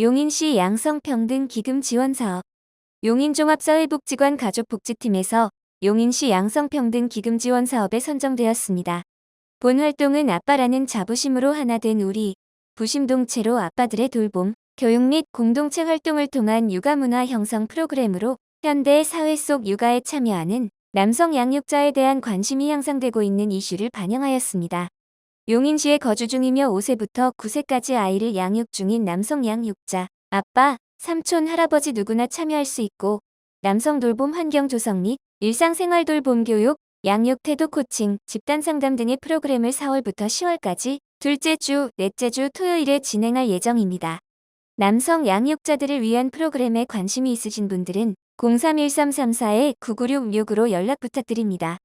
용인시 양성평등기금 지원사업 용인종합사회복지관 가족복지팀에서 용인시 양성평등기금 지원사업에 선정되었습니다. 본 활동은 아빠라는 자부심으로 하나 된 우리 부심동체로 아빠들의 돌봄, 교육 및 공동체 활동을 통한 육아문화 형성 프로그램으로 현대 사회 속 육아에 참여하는 남성 양육자에 대한 관심이 향상되고 있는 이슈를 반영하였습니다. 용인시에 거주 중이며 5세부터 9세까지 아이를 양육 중인 남성 양육자, 아빠, 삼촌, 할아버지 누구나 참여할 수 있고 남성 돌봄 환경 조성 및 일상생활 돌봄 교육, 양육 태도 코칭, 집단 상담 등의 프로그램을 4월부터 10월까지 둘째 주, 넷째 주 토요일에 진행할 예정입니다. 남성 양육자들을 위한 프로그램에 관심이 있으신 분들은 031334-9966으로 연락 부탁드립니다.